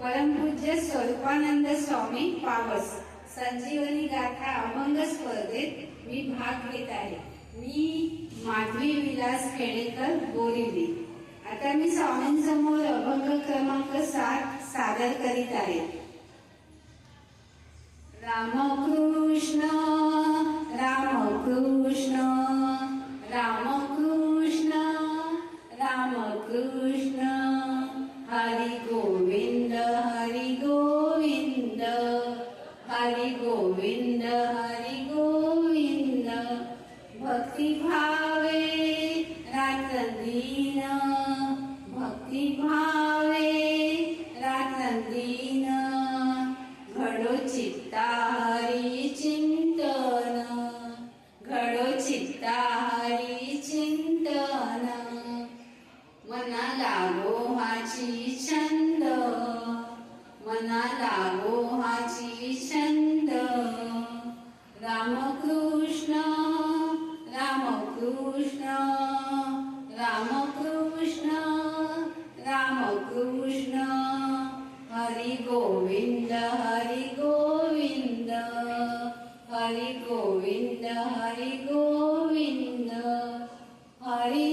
परमपूज्य स्वरूपानंद स्वामी पावस. संजीवनी गाथा अभंग स्पर्धेत मी भाग घेत आहे. मी माधवी विलास खेडेकर बोरिवली. आता मी स्वामींसमोर अभंग क्रमांक सात सादर करीत आहे. रामकृष्ण रामकृष्ण रामकृष्ण रामकृष्ण. हरी गो भक्ती भावे रात्रंदीन भक्ती भावे दीन घडो चित्ता हरी चिंतन घडो चित्ता हरी चिंतन. मना लागो हाची छंद मना लागो हाची छंद. रामकृष्ण हरी गोविंद हरी गोविंद हरी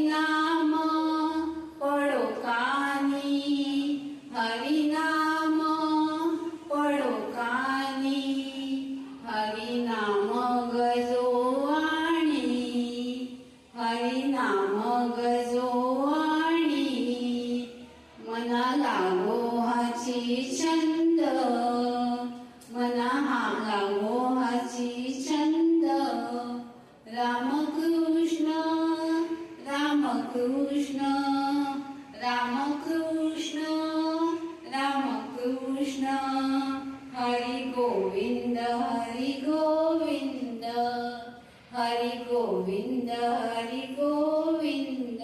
हरि गोविंद हरि गोविंद.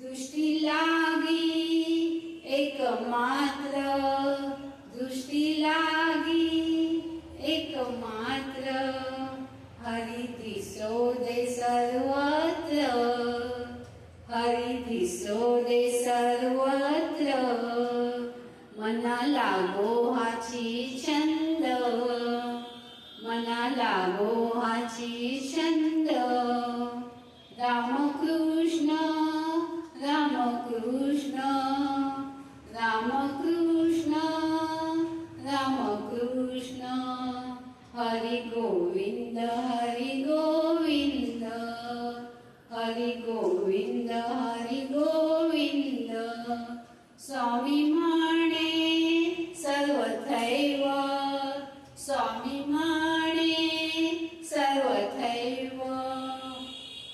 दृष्टी लागी एक मात्र दृष्टी लागी एक मात्र सर्वथैव स्वामी माणे सर्वथैव।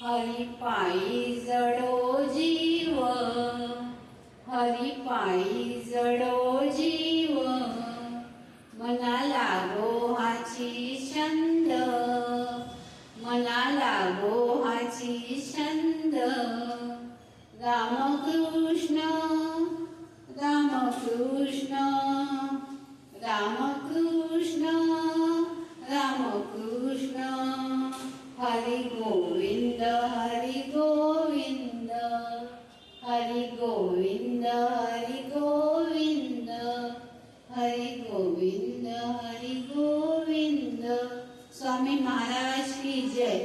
हरी पायी जडो जीव हरी पायी जडो जीव। मना लागो हाची छंद मना लागो हाची छंद। रामकृष्ण रामकृष्ण हरी गोविंद हरी गोविंद स्वामी महाराज की जय.